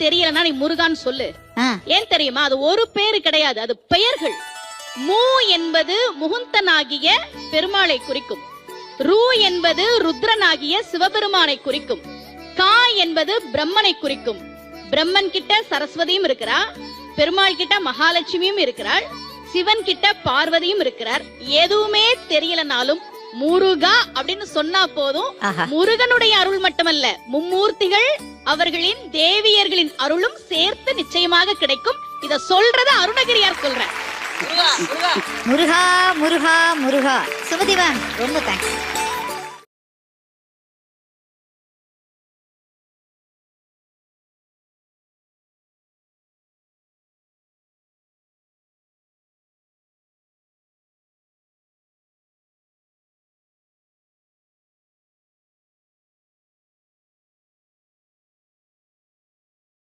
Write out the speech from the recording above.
தெரியலன்னா நீ முருகான்னு சொல்லு. ஏன் தெரியுமா? அது ஒரு பேரு கிடையாது. அது பெயர்கள். மூ என்பது முகுந்தனாகிய பெருமாளை குறிக்கும். ரூ என்பது ருத்ரனாகிய சிவபெருமானை குறிக்கும். கா என்பது பிரம்மனை குறிக்கும். பிரம்மன் கிட்ட சரஸ்வதியும் இருக்கிறா பெருமாள் கிட்ட மகாலட்சுமியும் இருக்கிறாள். சிவன் கிட்ட பார்வதியும் இருக்கிறார். எதுவுமே தெரியலனாலும் முருகா அப்படின்னு சொன்னா போதும். முருகனுடைய அருள் மட்டுமல்ல. மும்மூர்த்திகள் அவர்களின் தேவியர்களின் அருளும் சேர்த்து நிச்சயமாக கிடைக்கும். இத சொல்றத அருணகிரியார் சொல்றேன் முருகா முருகா. முருகா சுமதி மேம் ரொம்ப தேங்க்ஸ்